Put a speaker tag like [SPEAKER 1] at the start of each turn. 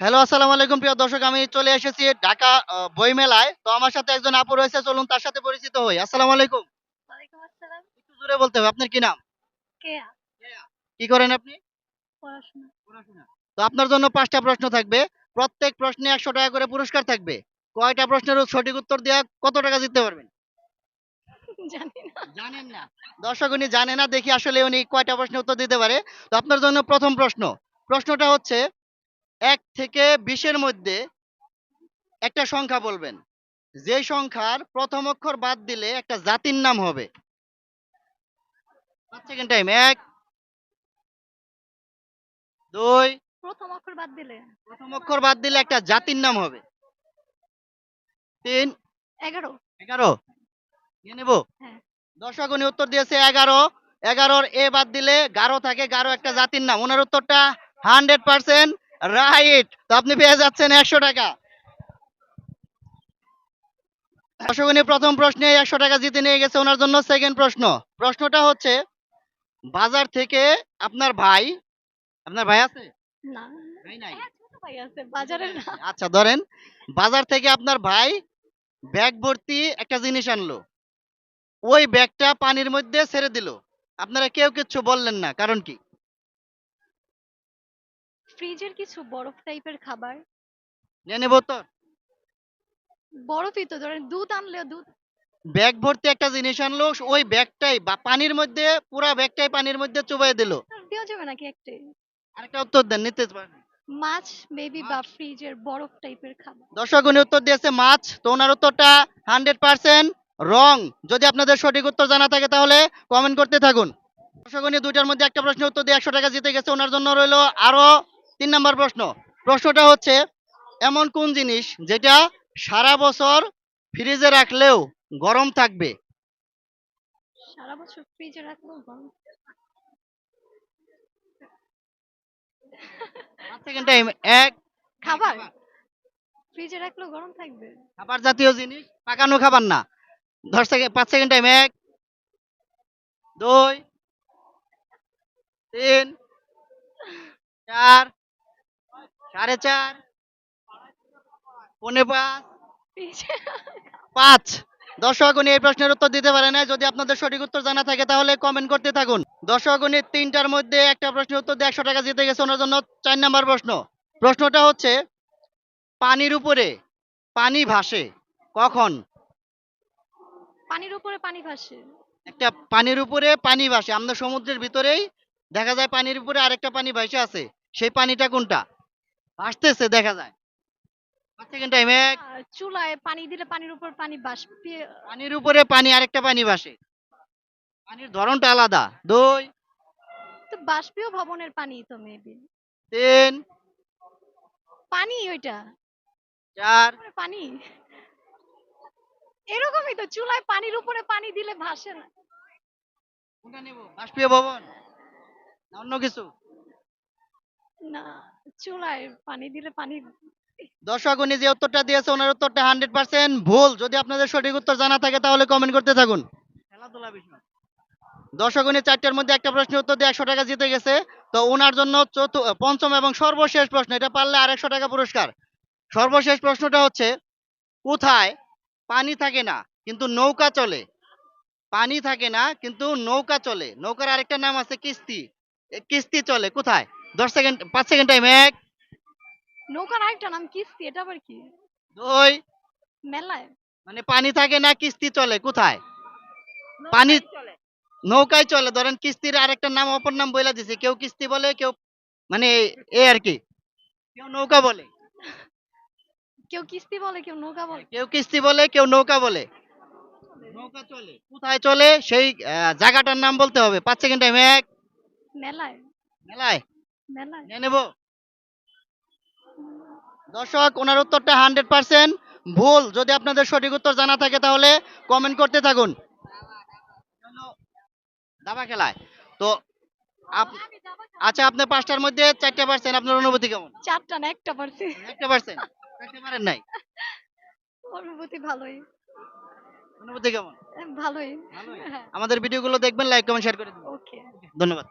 [SPEAKER 1] Hello আসসালামু আলাইকুম প্রিয় দর্শক আমি চলে এসেছি ঢাকা বই মেলায় তো আমার সাথে একজন আপু রয়েছে চলুন তার সাথে পরিচিত হই। আসসালামু আলাইকুম।
[SPEAKER 2] ওয়ালাইকুম আসসালাম।
[SPEAKER 1] একটু জোরে বলতে হবে আপনার কি নাম?
[SPEAKER 2] কেয়া।
[SPEAKER 1] কি করেন আপনি?
[SPEAKER 2] পড়াশোনা।
[SPEAKER 1] তো আপনার জন্য পাঁচটা প্রশ্ন থাকবে। প্রত্যেক প্রশ্নে একশো টাকা করে পুরস্কার থাকবে। কয়টা প্রশ্নের সঠিক উত্তর দেওয়া কত টাকা জিততে পারবেন?
[SPEAKER 2] জানি না।
[SPEAKER 1] জানেন না। দর্শক উনি জানে না দেখি আসলে উনি কয়টা প্রশ্নের উত্তর দিতে পারে। তো আপনার জন্য প্রথম প্রশ্ন। প্রশ্নটা হচ্ছে এক থেকে বিশের মধ্যে একটা সংখ্যা বলবেন। যে সংখ্যার প্রথম অক্ষর বাদ দিলে একটা জাতির নাম হবে। পাঁচ সেকেন্ড টাইম এক দুই
[SPEAKER 2] প্রথম অক্ষর বাদ দিলে।
[SPEAKER 1] প্রথম অক্ষর বাদ দিলে একটা জাতির নাম হবে। তিন
[SPEAKER 2] এগারো।
[SPEAKER 1] এগারো নিয়ে নেব।
[SPEAKER 2] হ্যাঁ।
[SPEAKER 1] দর্শক উনি উত্তর দিয়েছে এগারো। এগারোর এ বাদ দিলে গারো থাকে। গারো একটা জাতির নাম। ওনার উত্তরটা হান্ড্রেড পার্সেন্ট রাইট তো আপনি পেয়ে যাচ্ছেন একশো টাকা। দর্শক প্রথম প্রশ্নে একশো টাকা জিতে নিয়ে গেছে ওনার জন্য সেকেন্ড প্রশ্ন। প্রশ্নটা হচ্ছে বাজার থেকে আপনার ভাই আপনার ভাই আছে?
[SPEAKER 2] না।
[SPEAKER 1] ভাই নাই।
[SPEAKER 2] হ্যাঁ,
[SPEAKER 1] আচ্ছা ধরেন বাজার থেকে আপনার ভাই ব্যাগ ভর্তি একটা জিনিস আনলো। ওই ব্যাগটা পানির মধ্যে ছেড়ে দিল। আপনারা কেউ কিচ্ছু বললেন না কারণ কি?
[SPEAKER 2] ফ্রিজের কিছু বরফ টাইপের খাবার?
[SPEAKER 1] নিয়ে নেব তো।
[SPEAKER 2] বরফই তো ধরেন দুধ আনলেও দুধ।
[SPEAKER 1] ব্যাগ ভর্তি একটা জিনিস আনলো ওই ব্যাগটাই বা পানির মধ্যে পুরা ব্যাগটাই পানির মধ্যে চুবাই দিল।
[SPEAKER 2] দেওয়া যাবে নাকি একটাই?
[SPEAKER 1] আরেকটা উত্তর দেন নিতে পারেন।
[SPEAKER 2] মাছ মেবি বা ফ্রিজের বরফ টাইপের খাবার।
[SPEAKER 1] দর্শক উনি উত্তর দিয়েছে মাছ। তো ওনার উত্তরটা হান্ড্রেড পার্সেন্ট রং। যদি আপনাদের সঠিক উত্তর জানা থাকে তাহলে কমেন্ট করতে থাকুন। দর্শক উনি দুইটার মধ্যে একটা প্রশ্ন উত্তর দিয়ে একশো টাকা জিতে গেছে। ওনার জন্য রইল আরও তিন নাম্বার প্রশ্ন। প্রশ্নটা হচ্ছে এমন কোন জিনিস যেটা সারা বছর ফ্রিজে রাখলেও গরম থাকবে?
[SPEAKER 2] সারা বছর ফ্রিজে রাখলেও গরম
[SPEAKER 1] সেকেন্ড টাইম এক।
[SPEAKER 2] খাবার? ফ্রিজে রাখলেও গরম থাকবে?
[SPEAKER 1] খাবার জাতীয় জিনিস পাকানো খাবার না। দশ সেকেন্ড পাঁচ সেকেন্ড টাইম এক। দুই। তিন। চার। সাড়ে চার পৌনে পাঁচ পাঁচ। দর্শক উনি এই প্রশ্নের উত্তর দিতে পারে না যদি আপনাদের সঠিক উত্তর জানা থাকে তাহলে কমেন্ট করতে থাকুন। দর্শক উনি তিনটার মধ্যে একটা প্রশ্নের উত্তর দিয়ে একশো টাকা জিতে গেছে। ওনার জন্য চার নাম্বার প্রশ্ন। প্রশ্নটা হচ্ছে পানির উপরে পানি ভাসে কখন?
[SPEAKER 2] পানির উপরে পানি ভাসে।
[SPEAKER 1] একটা পানির উপরে পানি ভাসে। আমরা সমুদ্রের ভিতরেই দেখা যায় পানির উপরে আরেকটা পানি ভাসে আছে। সেই পানিটা কোনটা? ভাসতেছে দেখা যায়। পাঁচ সেকেন্ড টাইম এক।
[SPEAKER 2] চুলায় পানি দিলে পানির উপর পানি বাষ্পে
[SPEAKER 1] পানির উপরে পানি আরেকটা পানি ভাসে পানির ধরনটা আলাদা। দুই।
[SPEAKER 2] তো বাষ্পীয় ভবনের পানি তো মেবি
[SPEAKER 1] তিন।
[SPEAKER 2] পানি ওইটা।
[SPEAKER 1] চার।
[SPEAKER 2] পানি। এরকমই তো চুলায় পানির উপরে পানি দিলে ভাসে না।
[SPEAKER 1] কোনটা নেব? বাষ্পীয় ভবন? না অন্য কিছু?
[SPEAKER 2] না চুলায় পানি দিলে পানি
[SPEAKER 1] দর্শক উনি যে উত্তরটা দিয়েছে ওনার উত্তরটা হান্ড্রেড পার্সেন্ট ভুল। যদি আপনাদের সঠিক উত্তর জানা থাকে তাহলে কমেন্ট করতে থাকুন। খেলাধুলা বিষয়। দর্শক উনি চারটার মধ্যে একটা প্রশ্নের উত্তর দিয়ে একশো টাকা জিতে গেছে। তো ওনার জন্য পঞ্চম এবং সর্বশেষ প্রশ্ন এটা পারলে আর একশো টাকা পুরস্কার। সর্বশেষ প্রশ্নটা হচ্ছে কোথায় পানি থাকে না কিন্তু নৌকা চলে? পানি থাকে না কিন্তু নৌকা চলে। নৌকার আরেকটা নাম আছে কিস্তি। কিস্তি চলে কোথায়? দশ সেকেন্ড পাঁচ সেকেন্ড টাইম এক।
[SPEAKER 2] নৌকার আরেকটা নাম কিস্তি এটা আবার কি?
[SPEAKER 1] দুই।
[SPEAKER 2] মেলায়?
[SPEAKER 1] মানে পানি থাকে না কিস্তি চলে কোথায়? পানি নৌকায় চলে। ধরেন কিস্তির আরেকটা নাম অপর নাম বইলা দিছে। কেউ কিস্তি বলে কেউ মানে এ আর কি। কেউ নৌকা বলে।
[SPEAKER 2] কেউ কিস্তি বলে কেউ নৌকা বলে।
[SPEAKER 1] কেউ কিস্তি বলে কেউ নৌকা বলে। নৌকা চলে। কোথায় চলে? সেই জায়গাটার নাম বলতে হবে। পাঁচ সেকেন্ড টাইম এক।
[SPEAKER 2] মেলায়
[SPEAKER 1] মেলায়?
[SPEAKER 2] মেলায়?
[SPEAKER 1] নিয়ে নেব। দর্শক ওনার উত্তরটা হান্ড্রেড পার্সেন্ট ভুল। যদি আপনাদের সঠিক উত্তর জানা থাকে তাহলে কমেন্ট করতে থাকুন। দাবা খেলায়। তো আচ্ছা আপনি পাঁচটার মধ্যে চারটা পারছেন। আপনার অনুভূতি কেমন?
[SPEAKER 2] চারটা না একটা
[SPEAKER 1] একটা পারছেন? চারটে পারেন নাই?
[SPEAKER 2] অনুভূতি ভালোই।
[SPEAKER 1] অনুভূতি কেমন?
[SPEAKER 2] ভালোই।
[SPEAKER 1] আমাদের ভিডিওগুলো দেখবেন লাইক কমেন্ট শেয়ার করে দিবেন।
[SPEAKER 2] ওকে।
[SPEAKER 1] ধন্যবাদ।